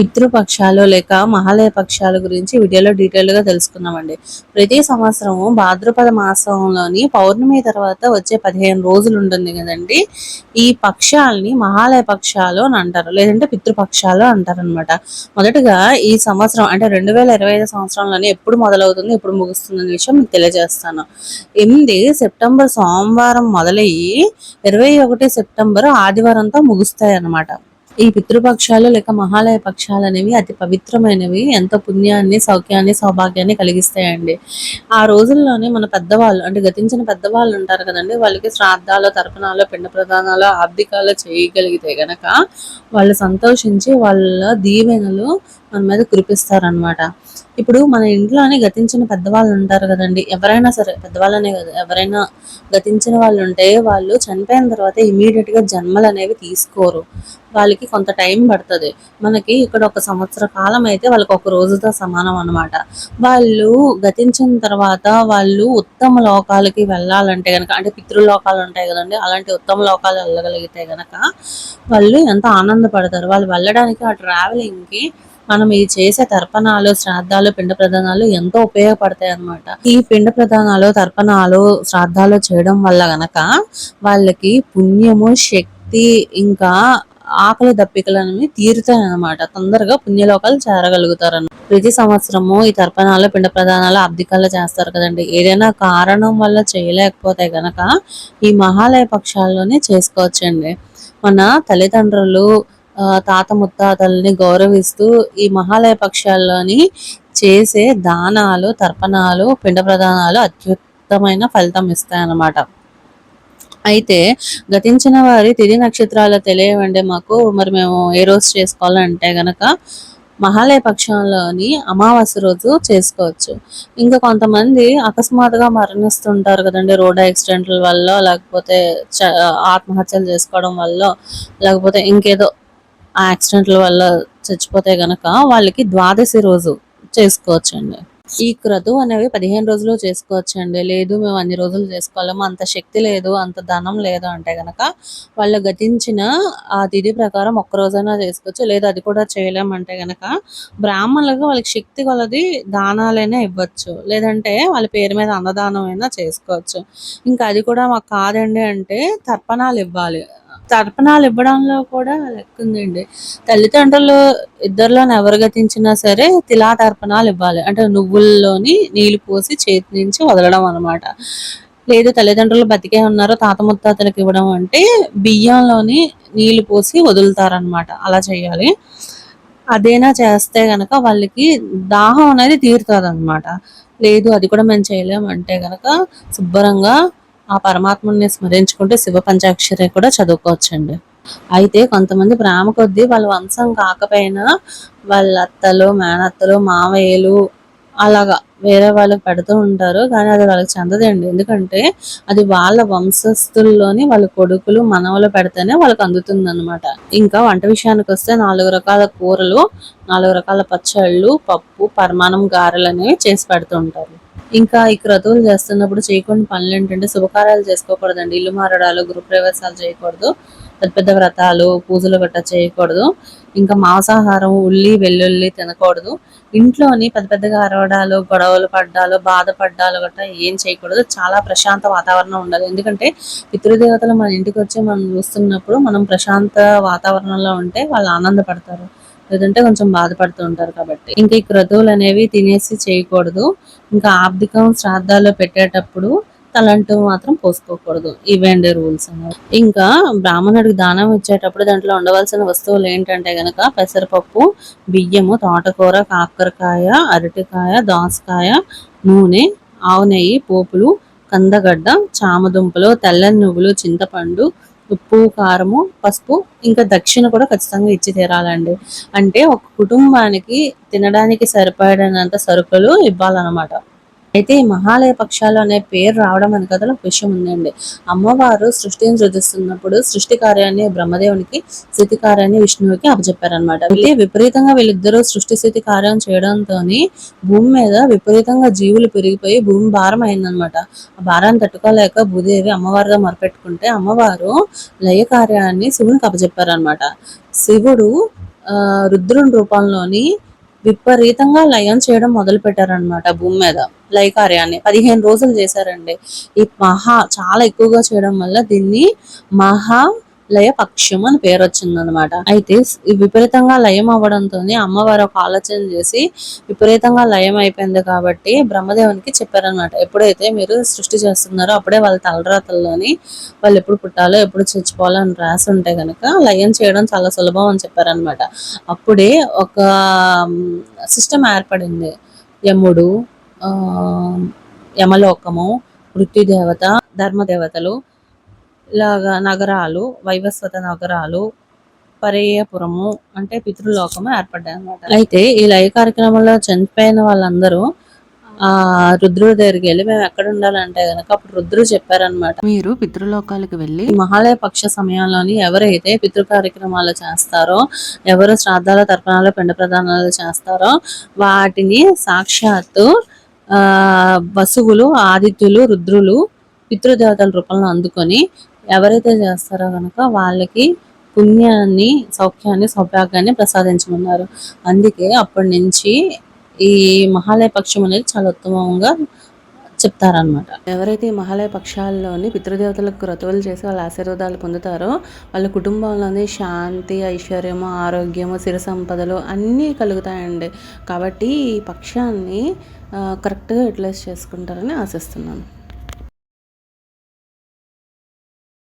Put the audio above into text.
పితృపక్షాలు లేక మహాలయ పక్షాల గురించి వీడియోలో డీటెయిల్గా తెలుసుకున్నామండి ప్రతి సంవత్సరము భాద్రపద మాసంలోని పౌర్ణమి తర్వాత వచ్చే పదిహేను రోజులు ఉంటుంది కదండి. ఈ పక్షాలని మహాలయ పక్షాలు అని అంటారు లేదంటే పితృపక్షాలు అంటారు అనమాట మొదటగా ఈ సంవత్సరం అంటే రెండు వేల ఇరవై ఐదు సంవత్సరంలోని ఎప్పుడు మొదలవుతుంది ఎప్పుడు ముగుస్తుంది అనే విషయం మీకు తెలియజేస్తాను. ఎనిమిది సెప్టెంబర్ సోమవారం మొదలయ్యి ఇరవై ఒకటి సెప్టెంబర్ ఆదివారంతో ముగుస్తాయి అన్నమాట ఈ పితృపక్షాలు లేక మహాలయ పక్షాలు అనేవి అతి పవిత్రమైనవి ఎంతో పుణ్యాన్ని సౌఖ్యాన్ని సౌభాగ్యాన్ని కలిగిస్తాయండి. ఆ రోజుల్లోనే మన పెద్దవాళ్ళు అంటే గతించిన పెద్దవాళ్ళు ఉంటారు కదండి వాళ్ళకి శ్రాద్ధాలు తర్పణాలు పిండ ప్రదానాలు ఆర్థికాలు చేయగలిగితే గనక వాళ్ళు సంతోషించి వాళ్ళ దీవెనలు మన మీద కురిపిస్తారనమాట ఇప్పుడు మన ఇంట్లోనే గతించిన పెద్దవాళ్ళు ఉంటారు కదండి. ఎవరైనా సరే పెద్దవాళ్ళనే కదా ఎవరైనా గతించిన వాళ్ళు ఉంటే వాళ్ళు చనిపోయిన తర్వాత ఇమీడియట్గా జన్మలు అనేవి తీసుకోరు. వాళ్ళకి కొంత టైం పడుతుంది. మనకి ఇక్కడ ఒక సంవత్సర కాలం అయితే వాళ్ళకి ఒక రోజుతో సమానం అనమాట వాళ్ళు గతించిన తర్వాత వాళ్ళు ఉత్తమ లోకాలకి వెళ్ళాలంటే కనుక అంటే పితృలోకాలు ఉంటాయి కదండి అలాంటి ఉత్తమ లోకాలు వెళ్ళగలిగితే కనుక వాళ్ళు ఎంతో ఆనందపడతారు. వాళ్ళు వెళ్ళడానికి ఆ ట్రావెలింగ్కి మనం ఈ చేసే తర్పణాలు శ్రాద్ధాలు పిండ ప్రధానాలు ఎంతో ఉపయోగపడతాయి అన్నమాట. ఈ పిండ ప్రధానాలు తర్పణాలు శ్రాద్ధాలు చేయడం వల్ల గనక వాళ్ళకి పుణ్యము శక్తి ఇంకా ఆకలి దప్పికలని తీరుతాయి అనమాట తొందరగా పుణ్యలోకాలు చేరగలుగుతారు ప్రతి సంవత్సరము ఈ తర్పణాలు పిండ ప్రధానాలు అబ్దికాలు చేస్తారు కదండి. ఏదైనా కారణం వల్ల చేయలేకపోతే గనక ఈ మహాలయ పక్షాల్లోనే చేసుకోవచ్చండి. మన తల్లిదండ్రులు తాత ముత్తాతల్ని గౌరవిస్తూ ఈ మహాలయ పక్షాల్లోని చేసే దానాలు తర్పణాలు పిండ ప్రదానాలు అత్యుత్తమైన ఫలితం ఇస్తాయన్నమాట. అయితే గతించిన వారి తిది నక్షత్రాలు తెలియవండి మాకు. మరి మేము ఏ రోజు చేసుకోవాలంటే గనక మహాలయ పక్షంలోని అమావాస్య రోజు చేసుకోవచ్చు. ఇంకా కొంతమంది అకస్మాత్తుగా మరణిస్తుంటారు కదండి రోడ్ యాక్సిడెంట్ల వల్ల లేకపోతే ఆత్మహత్యలు చేసుకోవడం వల్ల లేకపోతే ఇంకేదో ఆ యాక్సిడెంట్ల వల్ల చచ్చిపోతే గనక వాళ్ళకి ద్వాదశి రోజు చేసుకోవచ్చండి. ఈ క్రతువు అనేవి పదిహేను రోజులు చేసుకోవచ్చండి. లేదు మేము అన్ని రోజులు చేసుకోలేము అంత శక్తి లేదు అంత ధనం లేదు అంటే గనక వాళ్ళు గతించిన ఆ తిథి ప్రకారం ఒక్క రోజైనా చేసుకోవచ్చు. లేదు అది కూడా చేయలేమంటే గనక బ్రాహ్మణులకు వాళ్ళకి శక్తి కొలది దానాలైనా ఇవ్వచ్చు. లేదంటే వాళ్ళ పేరు మీద అన్నదానం అయినా చేసుకోవచ్చు. ఇంకా అది కూడా మాకు కాదండి అంటే తర్పణాలు ఇవ్వాలి. తర్పణాలు ఇవ్వడంలో కూడా లెక్క ఉందండి తల్లిదండ్రులు ఇద్దరిలోని ఎవరు గతించినా సరే తిలా తర్పణాలు ఇవ్వాలి. అంటే నువ్వుల్లోని నీళ్ళు పోసి చేతి నుంచి వదలడం అనమాట లేదు తల్లిదండ్రులు బతికే ఉన్నారు తాత ముత్తాతలకు ఇవ్వడం అంటే బియ్యంలోని నీళ్ళు పోసి వదులుతారనమాట అలా చేయాలి. అదేనా చేస్తే గనక వాళ్ళకి దాహం అనేది తీరుతుంది అనమాట లేదు అది కూడా మేము చేయలేము అంటే గనక శుభ్రంగా ఆ పరమాత్ముని స్మరించుకుంటే శివ పంచాక్షరి కూడా చదువుకోవచ్చండి. అయితే కొంతమంది ప్రేమ కొద్దీ వాళ్ళ వంశం కాకపోయినా వాళ్ళ అత్తలు మేనత్తలు మావయ్యలు అలాగా వేరే వాళ్ళకి పెడుతూ ఉంటారు. కానీ అది వాళ్ళకి చెందదండి. ఎందుకంటే అది వాళ్ళ వంశస్థుల్లోని వాళ్ళ కొడుకులు మనవలు పెడితేనే వాళ్ళకి అందుతుంది అనమాట ఇంకా వంట విషయానికి వస్తే నాలుగు రకాల కూరలు నాలుగు రకాల పచ్చళ్ళు పప్పు పరమాణం గారెలు అనేవి చేసి పెడుతుంటారు ఇంకా ఈ క్రతువులు చేస్తున్నప్పుడు చేయకుండా పనులు ఏంటంటే శుభకార్యాలు చేసుకోకూడదండి. ఇల్లు మారడాలు గృహప్రవేశాలు చేయకూడదు. పెద్ద పెద్ద వ్రతాలు పూజలు గట్ట చేయకూడదు. ఇంకా మాంసాహారం ఉల్లి వెల్లుల్లి తినకూడదు. ఇంట్లోని పెద్ద పెద్దగా అరవడాలు గొడవలు పడ్డాలు బాధపడ్డాలు గట్ట ఏం చేయకూడదు. చాలా ప్రశాంత వాతావరణం ఉండాలి. ఎందుకంటే పితృదేవతలు మన ఇంటికి వచ్చి మనం చూస్తున్నప్పుడు మనం ప్రశాంత వాతావరణంలో ఉంటే వాళ్ళు ఆనందపడతారు. లేదంటే కొంచెం బాధపడుతూ ఉంటారు కాబట్టి. ఇంకా ఈ క్రతువులు అనేవి తినేసి చేయకూడదు. ఇంకా ఆర్థికం శ్రాద్ధాల్లో పెట్టేటప్పుడు తలంటూ మాత్రం పోసుకోకూడదు. ఇవేండి రూల్స్ అనేవి. ఇంకా బ్రాహ్మణుడికి దానం ఇచ్చేటప్పుడు దాంట్లో ఉండవలసిన వస్తువులు ఏంటంటే గనక పెసరపప్పు బియ్యము తోటకూర కాకరకాయ అరటికాయ దోసకాయ నూనె ఆవు నెయ్యి పోపులు కందగడ్డ చామదుంపలు తెల్లని నువ్వులు చింతపండు ఉప్పు కారము పసుపు ఇంకా దక్షిణ కూడా ఖచ్చితంగా ఇచ్చి తీరాలండి. అంటే ఒక కుటుంబానికి తినడానికి సరిపడినంత సరుకులు ఇవ్వాలన్నమాట. అయితే ఈ మహాలయ పక్షాలు అనే పేరు రావడం అనే కథలో ఒక విషయం ఉందండి. అమ్మవారు సృష్టిని సృజిస్తున్నప్పుడు సృష్టి కార్యాన్ని బ్రహ్మదేవునికి స్థితి కార్యాన్ని విష్ణువుకి అప్పచెప్పారనమాట అయితే విపరీతంగా వీళ్ళిద్దరూ సృష్టి స్థితి కార్యం చేయడంతో భూమి మీద విపరీతంగా జీవులు పెరిగిపోయి భూమి భారం అయిందనమాట ఆ భారాన్ని తట్టుకోలేక భూదేవి అమ్మవారిగా మొరపెట్టుకుంటే అమ్మవారు లయ కార్యాన్ని శివునికి అప్పచెప్పారనమాట శివుడు ఆ, రుద్రుని రూపంలోని విపరీతంగా లయం చేయడం మొదలు పెట్టారనమాట భూమి మీద. లయ కార్యాన్ని పదిహేను రోజులు చేశారండి. ఈ మహా చాలా ఎక్కువగా చేయడం వల్ల దీన్ని మహా లయ పక్షం అని పేరు వచ్చిందనమాట అయితే విపరీతంగా లయం అవ్వడంతో అమ్మవారు ఒక ఆలోచన చేసి విపరీతంగా లయం అయిపోయింది కాబట్టి బ్రహ్మదేవునికి చెప్పారనమాట ఎప్పుడైతే మీరు సృష్టి చేస్తున్నారో అప్పుడే వాళ్ళ తలరాతల్లోని వాళ్ళు ఎప్పుడు పుట్టాలో ఎప్పుడు చచ్చిపోవాలో అని రాసి ఉంటే కనుక లయం చేయడం చాలా సులభం అని చెప్పారనమాట అప్పుడే ఒక సిస్టమ్ ఏర్పడింది. యముడు యమలోకము మృత్యుదేవత ధర్మదేవతలు ఇలాగా నగరాలు వైవస్వత నగరాలు పరేయపురము అంటే పితృలోకము ఏర్పడ్డాయి అనమాట అయితే ఈ లయ కార్యక్రమంలో చనిపోయిన వాళ్ళందరూ ఆ రుద్రుడి దగ్గరికి వెళ్ళి మేము ఎక్కడ ఉండాలంటే గనక అప్పుడు రుద్రుడు చెప్పారనమాట మీరు పితృలోకాలకు వెళ్ళి ఈ మహాలయ పక్ష సమయంలోని ఎవరైతే పితృ కార్యక్రమాలు చేస్తారో ఎవరు శ్రాద్ధాల తర్పణాలు పిండ ప్రదానాలు చేస్తారో వాటిని సాక్షాత్తు ఆ వసువులు ఆదిత్యులు రుద్రులు పితృదేవతల రూపంలో అందుకొని ఎవరైతే చేస్తారో కనుక వాళ్ళకి పుణ్యాన్ని సౌఖ్యాన్ని సౌభాగ్యాన్ని ప్రసాదించమన్నారు. అందుకే అప్పటి నుంచి ఈ మహాలయ పక్షం అనేది చాలా ఉత్తమంగా చెప్తారనమాట ఎవరైతే ఈ మహాలయ పక్షాల్లోని పితృదేవతలకు క్రతువులు చేసి వాళ్ళ ఆశీర్వాదాలు పొందుతారో వాళ్ళ కుటుంబంలోని శాంతి ఐశ్వర్యము ఆరోగ్యము సిరి సంపదలు అన్నీ కలుగుతాయండి. కాబట్టి ఈ పక్షాన్ని కరెక్ట్గా యూటిలైజ్ చేసుకుంటారని ఆశిస్తున్నాను.